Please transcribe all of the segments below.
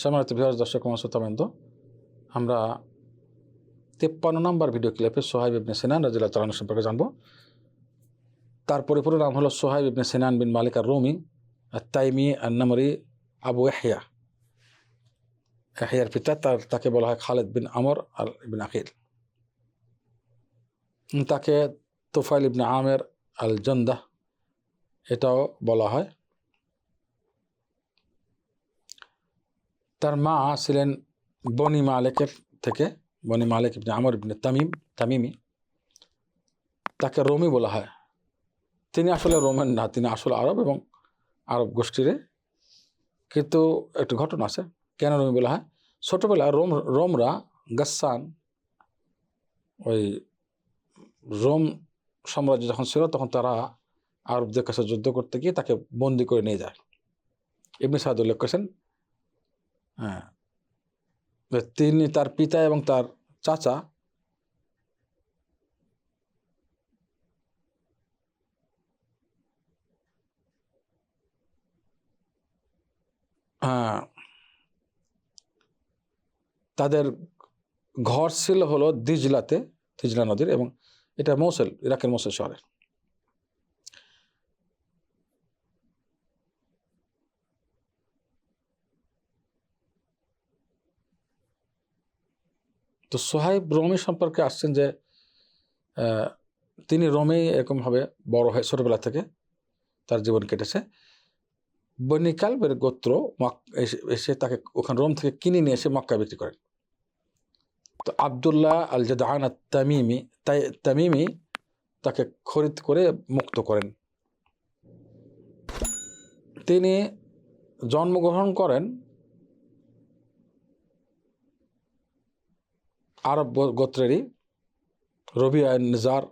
সম্মানিত বিহার দর্শক মহাসতামেন্দ আমরা তেপ্পান্ন নম্বর ভিডিও ক্লিপে সোহাইব ইবনে সিনান রাজিল্লাহ তালান সম্পর্কে জানব। তার পরিপূর্ণ নাম হলো সোহাইব ইবনে সিনান বিন মালিক আর রুমি তাইমি আন্নামরি, আবু এহিয়া এহিয়ার পিতা তার, তাকে বলা হয় খালেদ বিন আমর আর বিন আকিল। তাকে তোফাইল ইবনে আমের আল জন্দাহ এটাও বলা হয়। তার মা ছিলেন বনি মালেকের থেকে, বনি মালেক ইবনে আমর ইবনে তামিম, তামিমি। তাকে রোমি বলা হয়। তিনি আসলে রোমান না, তিনি আসলে আরব এবং আরব গোষ্ঠীর। কিন্তু একটু ঘটনা আছে, কেন রোমি বলা হয়? ছোটোবেলায় রোম, রোমরা গাসান, ওই রোম সাম্রাজ্য যখন ছিল, তখন তারা আরবদের কাছে যুদ্ধ করতে গিয়ে তাকে বন্দি করে নিয়ে যায়। এমনি সাদ উল্লেখ করেছেন হ্যাঁ। তিনি তার পিতা এবং তার চাচা হ্যাঁ তাদের ঘর ছিল হলো দিজলাতে, দিজলা নদীর এবং এটা মৌসেল, ইরাকের মৌসেল শহরে তো সোহাইব রোমি সম্পর্কে আসছেন যে তিনি রোমে এরকমভাবে বড় হয়ে ছোটোবেলা থেকে তার জীবন কেটেছে। বনিকালবের গোত্র এসে তাকে ওখানে রোম থেকে কিনে নিয়ে এসে মক্কা বিক্রি করেন। তো আবদুল্লাহ আল জাদান তামিমি তাই তামিমি তাকে খরিদ করে মুক্ত করেন। তিনি জন্মগ্রহণ করেন আরব গোত্রেরই রবি আইন নিজার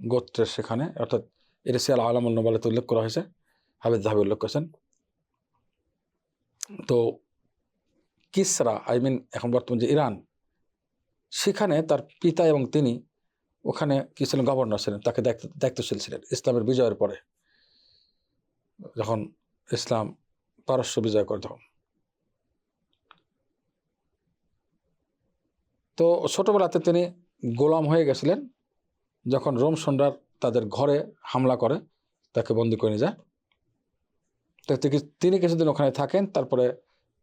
গোত্রের সেখানে, অর্থাৎ এটা সিয়াল আলামুল নবালাতে উল্লেখ করা হয়েছে হাবিদ জাহাবি উল্লেখ করেছেন। তো কিসরা, আই মিন এখন বর্তমান যে ইরান, সেখানে তার পিতা এবং তিনি ওখানে কি ছিলেন? গভর্নর ছিলেন, তাকে দায়িত্বশীল ছিলেন ইসলামের বিজয়ের পরে। যখন ইসলাম পারস্য বিজয় করে তখন। তো ছোটোবেলাতে তিনি গোলাম হয়ে গেছিলেন যখন রোম সন্ডার তাদের ঘরে হামলা করে, তাকে বন্দি করে নিয়ে যায়। তো তিনি- কিছুদিন ওখানে থাকেন, তারপরে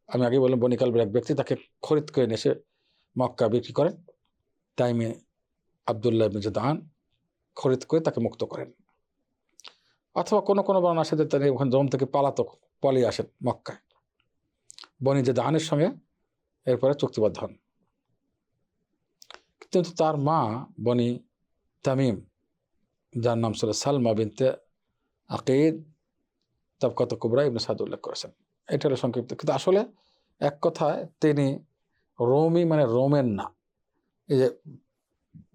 আমি আগে বললাম বনিকালবের এক ব্যক্তি তাকে খরিদ করে নিয়ে এসে মক্কা বিক্রি করেন। টাইমে আবদুল্লাহ ইবনে জাদান খরিদ করে তাকে মুক্ত করেন। অথবা কোনো কোনো বর্ণার সাথে তিনি ওখানে জম থেকে পালাতক পালিয়ে আসেন মক্কায়। বনি জাদানের সঙ্গে এরপরে চুক্তিবদ্ধ হন। কিন্তু তার মা বনি তামিম, যার নাম ছিল সালমা বিনতে আকিদ তবকত কুবরা ইবনে সাদ উল্লেখ করেছেন। এটা হলো সংক্ষিপ্ত। কিন্তু আসলে এক কথায় তিনি রোমই মানে রোমের না। এই যে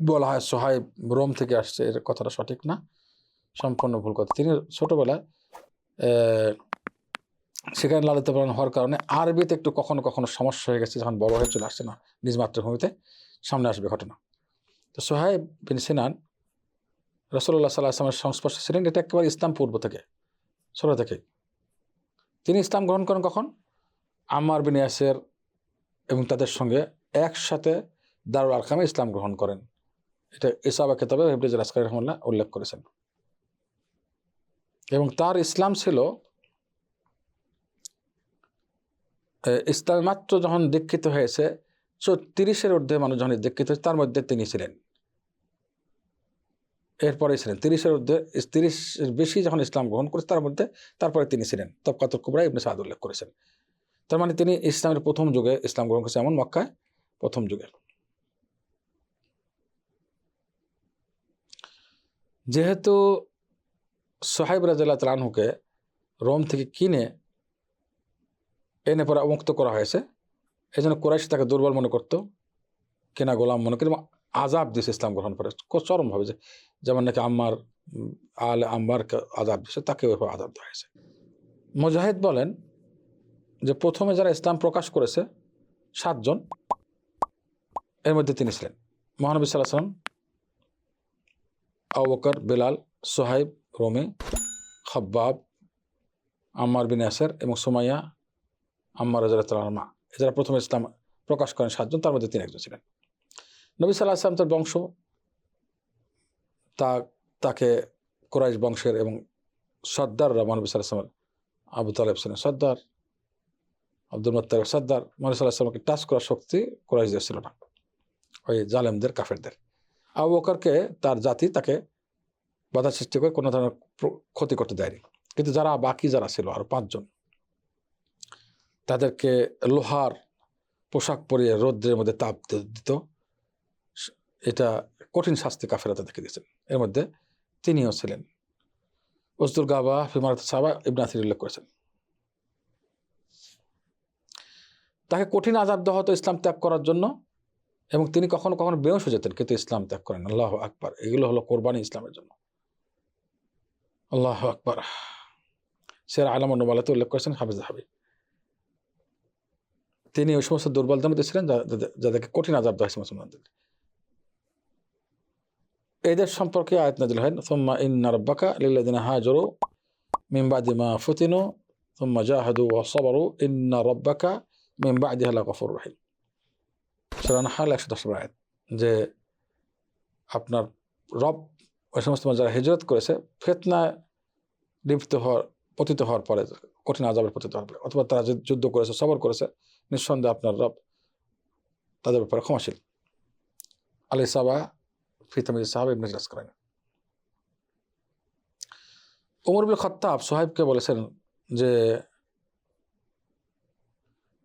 বলা হয় সোহাইব রোম থেকে আসছে, এর কথাটা সঠিক না, সম্পূর্ণ ভুল কথা। তিনি ছোটবেলায় সেখানে লালিত পালন হওয়ার কারণে আরবিতে একটু কখনো কখনো সমস্যা হয়ে গেছে, যখন বড় হয়ে চলে আসছে না, নিজ মাতৃভূমিতে সামনে আসবে ঘটনা। তো সোহাইব বিন সিনান রসল্লাহ সাল্লাহ আসলামের সংস্পর্শে ছিলেন, এটা একেবারে ইসলাম পূর্ব থেকে, ছোট থেকে তিনি ইসলাম গ্রহণ করেন কখন? আম্মার বিন ইয়াসের এবং তাদের সঙ্গে একসাথে দারুল আরকামে ইসলাম গ্রহণ করেন। এটা ইসাবা কেতাবে হেবরেজ রহমাল্লাহ উল্লেখ করেছেন। এবং তার ইসলাম ছিল ইসলাম মাত্র যখন দীক্ষিত হয়েছে তিরিশের ঊর্ধ্বে মানুষ যখন দীক্ষিত হয়েছে, তার মধ্যে তিনি ছিলেন। এরপরে ছিলেন। তিরিশের ঊর্ধ্বে, তিরিশের বেশি যখন ইসলাম গ্রহণ করেছে, তার মধ্যে তারপরে তিনি ছিলেন। তবকাতুল কুবরা ইবনে সাদ উল্লেখ করেছেন। তার মানে তিনি ইসলামের প্রথম যুগে ইসলাম গ্রহণ করেছেন এমন মক্কায় প্রথম যুগে। যেহেতু সোহাইব রাজাল্লাহ তালানহুকে রোম থেকে কিনে এনে পরে মুক্ত করা হয়েছে। এই জন্য কোরাইশ তাকে দুর্বল মনে করত, কেনা গোলাম মনে করে আজাব দিয়েছে ইসলাম গ্রহণ করে। চরমভাবে যে যেমন নাকি আম্মার, আল আম্মারকে আজাব দিয়েছে তাকে ওইভাবে আজাব দেওয়া হয়েছে। মুজাহিদ বলেন যে, প্রথমে যারা ইসলাম প্রকাশ করেছে, সাতজন, এর মধ্যে তিনি ছিলেন। মহানবী সাল্লাহ সাল্লাম আবু বেলাল, সোহাইব, রোমি, খব্বাব, আম্মার বিন ইয়াসের এবং সুমাইয়া আম্মা রাজার মা এছাড়া প্রথমে ইসলাম প্রকাশ করেন সাতজন, তার মধ্যে তিনি একজন ছিলেন। নবী সাল্লাহ আসলাম তার বংশ, তা, তাকে কোরাইশ বংশের এবং সর্দার মহানবী সাল্লাহ আসলামের আবু তালেব ছিলেন সর্দার, আব্দুল মোত্তাব সর্দার মহানবী সাল্লাহ আসলামকে টাচ করার শক্তি কোরাইশদের ছিল না, ওই জালেমদের, কাফেরদের। আবু বকরকে তার জাতি তাকে বাধা সৃষ্টি করে কোনো ধরনের ক্ষতি করতে দেয়নি। কিন্তু যারা বাকি যারা ছিল আরও পাঁচজন তাদেরকে লোহার পোশাক পরিয়ে রৌদ্রের মধ্যে তাপ দিত এটা কঠিন শাস্তি কাফেরা তাদেরকে দিয়েছেন এর মধ্যে তিনিও ছিলেন। ওসদুল গাবা ফিমারত সাবা ইবনাথির উল্লেখ করেছেন। তাকে কঠিন আজাব দেওয়া হতো ইসলাম ত্যাগ করার জন্য এবং তিনি কখনো কখনো বেহস হয়ে যেতেন, কিন্তু ইসলাম ত্যাগ করেন। আল্লাহ আকবার। এগুলো হলো কোরবানি ইসলামের জন্য। আল্লাহ আকবার। সেরা আলম নবালাতে উল্লেখ করেছেন হাফিজ হাবি তিনি ওই সমস্ত দুর্বলদের মধ্যে ছিলেন যাদেরকে কঠিন আজাব দেওয়া হয়েছে মুসলমানদের এদের সম্পর্কে আয়াত নাজিল হয়, সুম্মা ইন্না রাব্বাকা লিল্লাযিনা হাজারু মিন বাদি মা ফুতিনু, সুম্মা জাহাদু ওয়া সাবারু, ইন্না রাব্বাকা মিন বাদিহা লাগাফুর রহিম। সূরা নাহল 110 নম্বর আয়াত, যে আপনার রব ওই সমস্ত যারা হিজরত করেছে, ফেতনায় লিপ্ত হওয়ার, পতিত হওয়ার পরে, কঠিন আজাবের পতিত হওয়ার পরে, অথবা তারা যুদ্ধ করেছে, সবর করেছে নিঃসন্দেহে আপনার রব তাদের ব্যাপারে ক্ষমাশীল। আলী সাবা ফিতামিজ সাহাব ইবনে জাস করেন। উমর বিল খত্তাব সোহাইবকে বলেছেন যে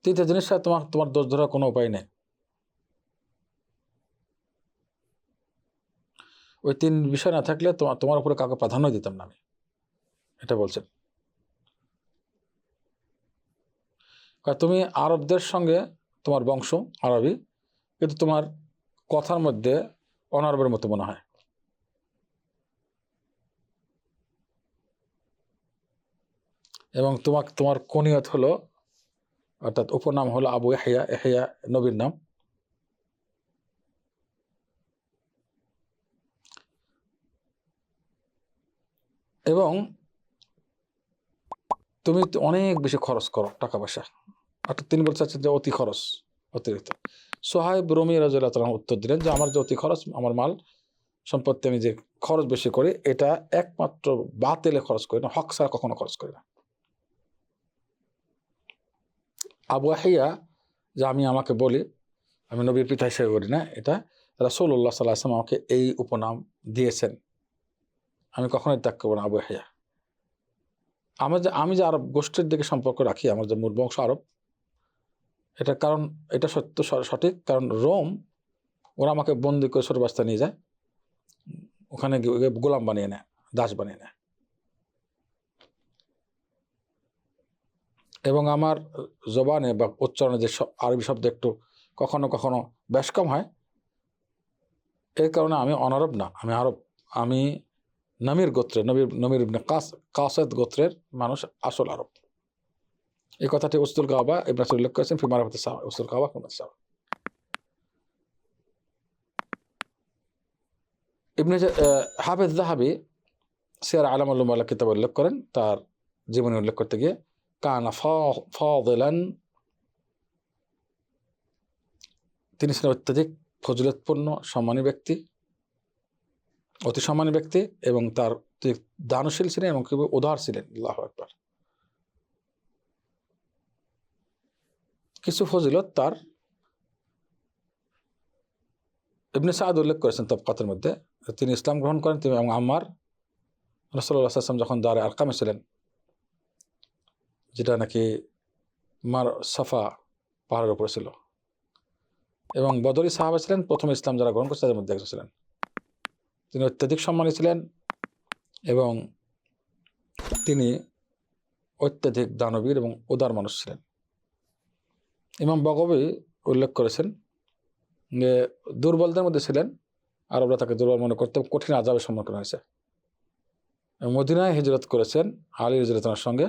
তৃতীয় জিনিসটা তোমার তোমার দোষ ধরার কোনো উপায় নেই। ওই তিন বিষয় না থাকলে তোমার তোমার উপরে কাউকে প্রাধান্য দিতাম না আমি, এটা বলছেন কারণ তুমি আরবদের সঙ্গে তোমার বংশ আরবি, কিন্তু তোমার কথার মধ্যে অনারবের মতো মনে হয়। এবং তোমার তোমার কনিয়ত হলো, অর্থাৎ উপনাম হলো আবু এহিয়া এহিয়া নবীর নাম। এবং তুমি অনেক বেশি খরচ করো টাকা পয়সা। অর্থাৎ তিনি বলতে চাচ্ছেন যে অতি খরচ, অতিরিক্ত। সোহাইব রমি রাজুল্লাহ উত্তর দিলেন যে, আমার যে অতি খরচ, আমার মাল সম্পত্তি আমি যে খরচ বেশি করি, এটা একমাত্র বাতেলে খরচ করি না, হক ছাড়া কখনো খরচ করি না। আবু আহিয়া যে আমি আমাকে বলি, আমি নবীর পিতা হিসেবে করি না, এটা রাসৌল্লাহ সাল্লাহ আসলাম আমাকে এই উপনাম দিয়েছেন। আমি কখনোই ত্যাগ করব না আবু আহিয়া আমার যে, আমি যে আরব গোষ্ঠীর দিকে সম্পর্ক রাখি, আমার যে মূল বংশ আরব এটার কারণ, এটা সত্য সঠিক। কারণ রোম, ওরা আমাকে বন্দি করে ছোট বাস্তা নিয়ে যায়। ওখানে গিয়ে গোলাম বানিয়ে নেয়, দাস বানিয়ে নেয়। এবং আমার জবানে বা উচ্চারণে যে আরবি শব্দ একটু কখনো কখনো বেশ কম হয়। এর কারণে আমি অনারব না, আমি আরব, আমি নমির গোত্রের, নবীর নমির কাস, কাসেদ গোত্রের মানুষ, আসল আরব। এই কথাটি উস্তুল কাবা ইবনে আসির উল্লেখ করেছেন ফিমার হতে সাহা উস্তুল কাবা ফিমার সাহা ইবনে হাফেজ জাহাবি সিয়ার আলাম আল্লাহ কিতাব উল্লেখ করেন, তার জীবনী উল্লেখ করতে গিয়ে, কানা ফাদিলান তিনি ছিলেন অত্যাধিক ফজিলতপূর্ণ, সম্মানী ব্যক্তি, অতি সম্মানী ব্যক্তি এবং তার দানশীল ছিলেন এবং খুবই উদার ছিলেন। আল্লাহ একবার কিছু ফজিলত তার ইবনে সাদ উল্লেখ করেছেন তবকাতের মধ্যে। তিনি ইসলাম গ্রহণ করেন, তিনি এবং আম্মার রসল্লাহ আসলাম যখন দ্বারে আরকামে ছিলেন, যেটা নাকি মার সাফা পাহাড়ের উপরে ছিল। এবং বদরি সাহাবা ছিলেন, প্রথম ইসলাম যারা গ্রহণ করছে তাদের মধ্যে একজন ছিলেন। তিনি অত্যাধিক সম্মানী ছিলেন এবং তিনি অত্যাধিক দানবীর এবং উদার মানুষ ছিলেন। ইমাম বগবি উল্লেখ করেছেন যে দুর্বলদের মধ্যে ছিলেন আরবরা তাকে দুর্বল মনে করতে কঠিন আজাবের সম্মুখীন হয়েছে। মদিনায় হিজরত করেছেন আলী হিজরতনার সঙ্গে